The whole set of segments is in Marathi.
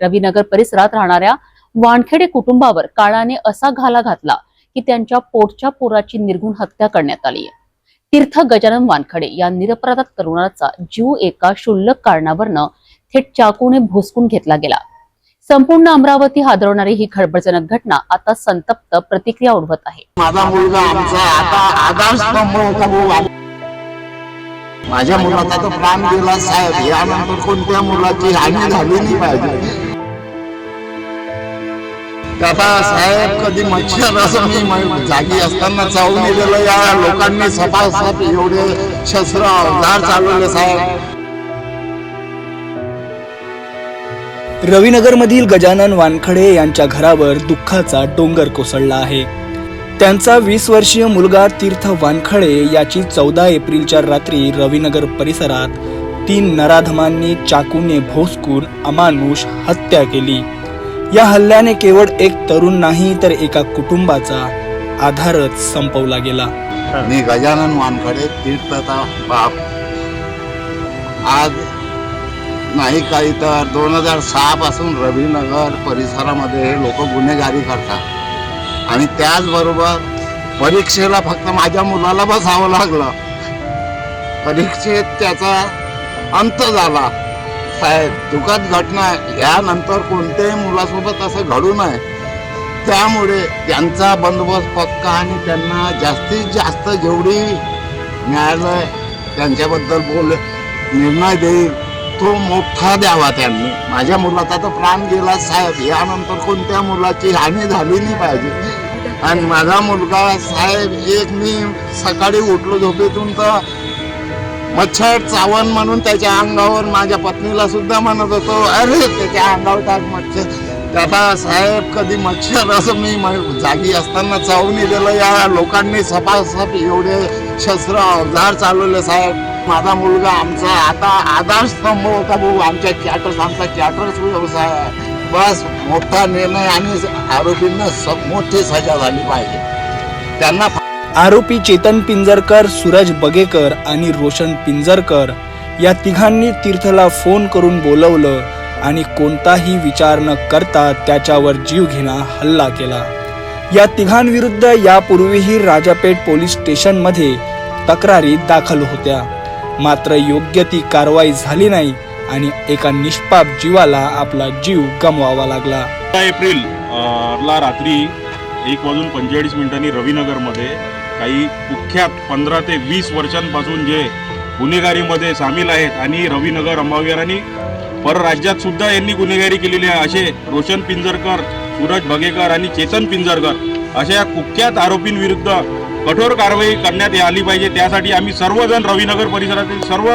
रवीनगर परिसरात राहणाऱ्या वानखेडे कुटुंबावर काळाने असा घाला घातला की त्यांच्या पोटच्या पोराची निर्गुण हत्या करण्यात आली आहे. तीर्थ गजानन वानखडे या निरपराध तरुणाचा जीव एका क्षुल्लक कारणावरनं थेट चाकूने भोसकून घेतला गेला. संपूर्ण अमरावती हादरवणारी ही खळबळजनक घटना आता संतप्त प्रतिक्रिया उडवत आहे. माझा मुलगा आमचा आता माझ्या मुलाचा तर प्राण गेला साहेब. यानंतर कोणत्या मुलाची हानी झाली नाही पाहिजे? आता साहेब कधी मच्छर असं मी जागी असताना चावून दिलेलं या लोकांनी सपासप एवढे शस्त्र अवजार चालवले साहेब. रविनगरमधील गजानन वानखडे यांच्या घरावर दुःखाचा डोंगर कोसळला आहे. त्यांचा वीस वर्षीय मुलगा तीर्थ वानखडे याची चौदा एप्रिलच्या रात्री रवीनगर परिसरात तीन नराधमांनी चाकूने भोसकून अमानुष हत्या केली. या हल्ल्याने केवळ एक तरुण नाही तर एका कुटुंबाचा आधारच संपवला गेला. मी गजानन वानखडे तीर्थचा बाप. आज नाही काही तर दोन हजार सहा पासून रवीनगर परिसरामध्ये हे लोक गुन्हेगारी करतात. आणि त्याचबरोबर परीक्षेला फक्त माझ्या मुलाला बसावं लागलं. परीक्षेत त्याचा अंत झाला. साहेब दुःखद घटना यानंतर कोणत्याही मुलासोबत असं घडू नये. त्यामुळे त्यांचा बंदोबस्त पक्का आणि त्यांना जास्तीत जास्त जेवढी न्यायालय त्यांच्याबद्दल बोल निर्णय देईल तो मोठा द्यावा त्यांनी. माझ्या मुलाचा तर प्राण गेला साहेब. यानंतर कोणत्या मुलाची हानी झाली नाही पाहिजे. आणि माझा मुलगा साहेब एक मी सकाळी उठलो झोपेतून तर मच्छर चावण म्हणून त्याच्या अंगावर माझ्या पत्नीला सुद्धा म्हणत होतो अरे त्याच्या अंगावर टाक मच्छर. दादा साहेब कधी मच्छर असं मी जागी असताना चावून दिलं या लोकांनी सपासप एवढे शस्त्र अवजार चालवले साहेब. माझा मुलगा आमचा आता आधारस्तंभ होता भाऊ आमच्या कॅटर्स आमचा कॅटर्स व्यवसाय बस मोठा निर्णय आणि आरोपींना मोठी सजा झाली पाहिजे. त्यांना आरोपी चेतन पिंजरकर सूरज बगेकर आणि रोशन पिंजरकर या तिघांनी तीर्थला फोन करून बोलवलं आणि कोणताही विचार न करता त्याच्यावर जीवघेणा हल्ला केला. या तिघांविरुद्ध यापूर्वीही राजापेठ पोलीस स्टेशनमध्ये तक्रारी दाखल होत्या. मात्र योग्य ती कारवाई झाली नाही आणि एका निष्पाप जीवाला आपला जीव गमवावा लागला. एप्रिल ला रात्री एक वाजून पंचेचाळीस मिनिटांनी रविनगरमध्ये काही कुख्यात पंधरा ते वीस वर्षांपासून जे गुन्हेगारीमध्ये सामील आहेत आणि रविनगर अंबाविहार आणि परराज्यात सुद्धा यांनी गुन्हेगारी केलेली आहे. असे रोशन पिंजरकर सूरज भगेकर आणि चेतन पिंजरकर अशा या कुख्यात आरोपींविरुद्ध कठोर कारवाई करण्यात आली पाहिजे. त्यासाठी आम्ही सर्वजण रविनगर परिसरातील सर्व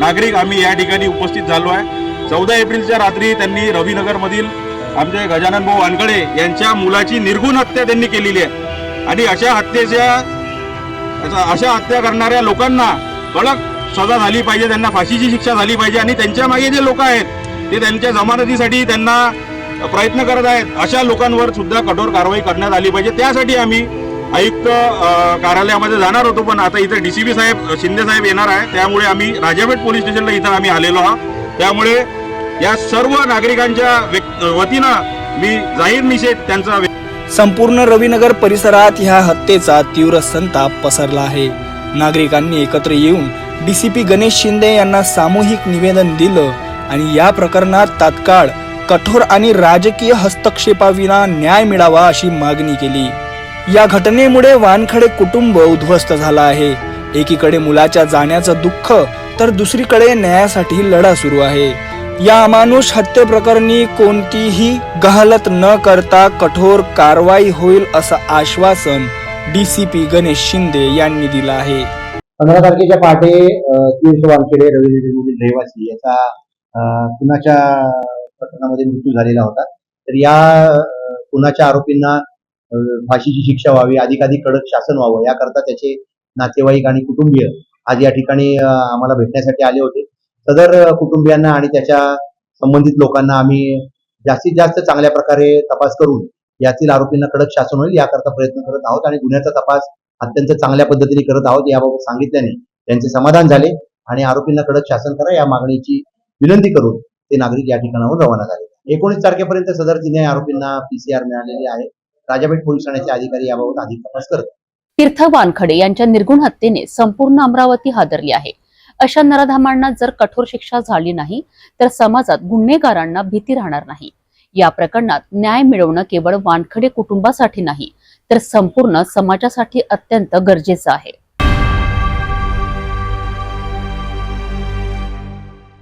नागरिक आम्ही या ठिकाणी उपस्थित झालो आहे. चौदा एप्रिलच्या रात्री त्यांनी रविनगरमधील आमचे गजानन भाऊ वानकडे यांच्या मुलाची निर्गुण हत्या त्यांनी केलेली आहे. आणि अशा हत्येच्या त्याचा अशा हत्या करणाऱ्या लोकांना कडक सजा झाली पाहिजे त्यांना फाशीची शिक्षा झाली पाहिजे आणि त्यांच्या मागे जे लोक आहेत ते त्यांच्या जमानतीसाठी त्यांना प्रयत्न करत आहेत. अशा लोकांवर सुद्धा कठोर कारवाई करण्यात आली पाहिजे. त्यासाठी आम्ही आयुक्त कार्यालयामध्ये जाणार होतो पण आता इथं डी सी बी साहेब शिंदे साहेब येणार आहे. त्यामुळे आम्ही राजापेठ पोलीस स्टेशनला इथं आम्ही आलेलो आहोत. त्यामुळे या सर्व नागरिकांच्या व्यक्- वतीनं मी जाहीर निषेध त्यांचा संपूर्ण रवीनगर परिसरात ह्या हत्येचा तीव्र संताप पसरला आहे. नागरिकांनी एकत्र येऊन D C P Ganesh Shinde यांना सामूहिक निवेदन दिलं आणि या प्रकरणात तात्काळ कठोर आणि राजकीय हस्तक्षेपाविना न्याय मिळावा अशी मागणी केली. या घटनेमुळे वानखडे कुटुंब उद्ध्वस्त झालं आहे. एकीकडे मुलाच्या जाण्याचं दुःख तर दुसरीकडे न्यायासाठी लढा सुरू आहे. या अमानुष हत्येप्रकरणी कोणतीही गहालत न करता कठोर कारवाई होईल असं आश्वासन डीसीपी गणेश शिंदे यांनी दिलं आहे. पंधरा तारखेच्या पहाटे अ, वानखेडे रहिवासी याचा कुणाच्या प्रकरणामध्ये मृत्यू झालेला होता. तर या कुणाच्या आरोपींना फाशीची शिक्षा व्हावी अधिकाधिक कडक शासन व्हावं याकरता त्याचे नातेवाईक आणि कुटुंबीय आज या ठिकाणी आम्हाला भेटण्यासाठी आले होते. सदर कुटुंबियांना आणि त्याच्या संबंधित लोकांना आम्ही जास्तीत जास्त चांगल्या प्रकारे तपास करून यातील आरोपींना कडक शासन होईल याकरता प्रयत्न करत आहोत आणि गुन्ह्याचा तपास अत्यंत चांगल्या पद्धतीने करत आहोत याबाबत सांगितल्याने त्यांचे समाधान झाले आणि आरोपींना कडक शासन करा या मागणीची विनंती करून ते नागरिक या ठिकाणाहून रवाना झाले. एकोणीस तारखेपर्यंत सदर तिन्ही आरोपींना पीसीआर मिळालेली आहे. राजापेठ पोलीस ठाण्याचे अधिकारी याबाबत अधिक तपास करत तीर्थ वानखडे यांच्या निर्गुण हत्येने संपूर्ण अमरावती हादरली आहे. अशा नराधामांना जर कठोर शिक्षा झाली नाही तर समाजात गुन्हेगारांना भीती राहणार नाही. या प्रकरणात न्याय मिळवणं केवळ वानखडे कुटुंबासाठी नाही तर संपूर्ण समाजासाठी अत्यंत गरजेचं आहे.